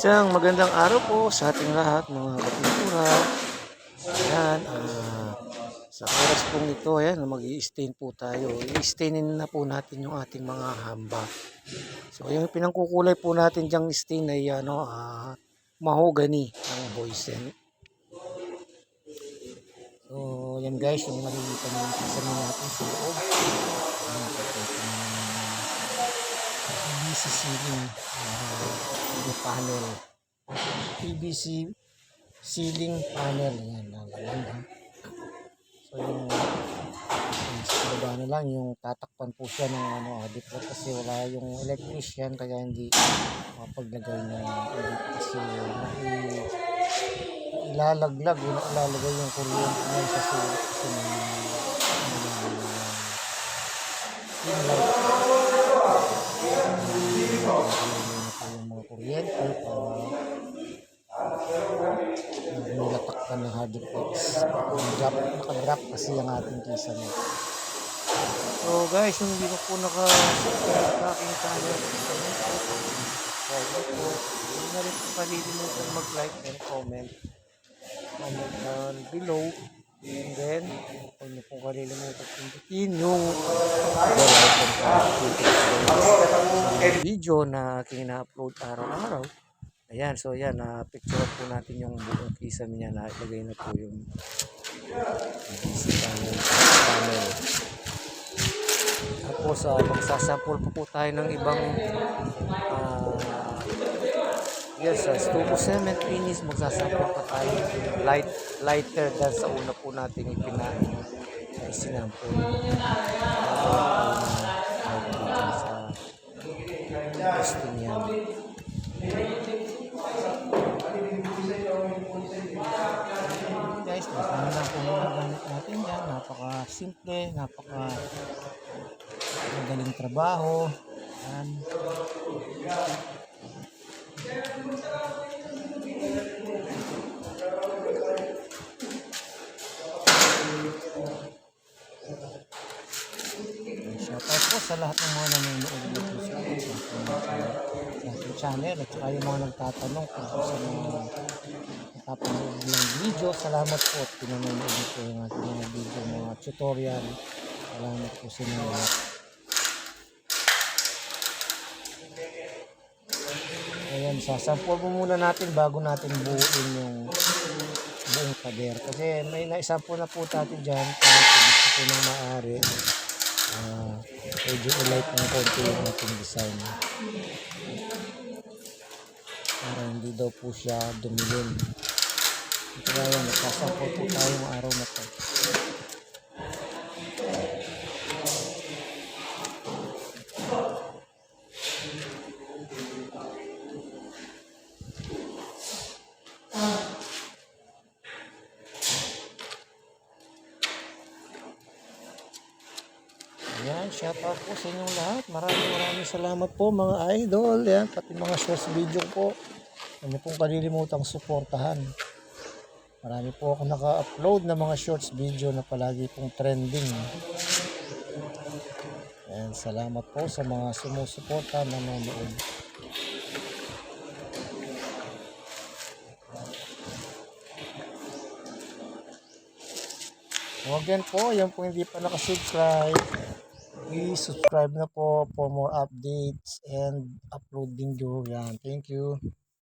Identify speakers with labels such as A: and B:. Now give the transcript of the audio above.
A: Isang magandang araw po sa ating lahat mga kapintura. Ayan, ah, sa oras pong ito, ayan, mag stain po tayo. I-stainin na po natin yung ating mga hamba. So, yung pinangkukulay po natin diyang stain ay ano, ah, mahogany ng boysen. So, yan guys, yung malilitan yung kasama natin sa loob. Yung PVC ceiling uh, panel. PVC ceiling panel. Yan, nalaman ha. So yung baba na lang yung tatakpan po siya ng ano, po kasi wala yung electrician kaya hindi mapaglagay ng audit kasi ilalaglag, yun ilalagay yung kuryente niya sa sulit kasi light yung mga kuryente para nilatakpan ng hard flex drop, nakadrop kasi ang ating kisa mo so guys yung hindi ko po naka sa aking channel follow po. Huwag na rin po kalilimutan mag like and comment. Comment down below. And then huwag niyo pong kalilimutan pindutin yung bell icon para video na aking na-upload araw-araw. Ayan, so yan, na picture po natin yung buong kisame niya na ilagay na po yung. Tapos, uh, magsasample pa po tayo ng ibang ah, yes, uh, stubo cement finish, magsasample pa tayo light, lighter than sa una po natin ipinain uh, sinample. Uh, Napaka simple, napaka madaling trabaho. Yan. Shoutout po sa lahat ng mga nanonood dito sa ating channel at saka yung mga nagtatanong kung sa mga napapanood ng video. Salamat po at pinanonood niyo po yung ating mga video, mga tutorial. Salamat po sa inyo lahat. Ayan, sasampol mo muna natin bago natin buuin yung buong pader. Kasi may naisample na po natin dyan kahit gusto po ng maaari uh, medyo light ng konti yung ating design para hindi daw po siya dumilin kaya yan nagsasample po tayo ng araw na to Ayan, shout out po sa inyong lahat. Maraming maraming salamat po mga idol. Yan, pati mga shorts video po. Ano pong kalilimutang suportahan. Marami po ako naka-upload na mga shorts video na palagi pong trending. Ayan, salamat po sa mga sumusuporta nanonood. Huwag yan po, yan po hindi pa nakasubscribe. Please subscribe na po for more updates and upload video. Yan. Thank you.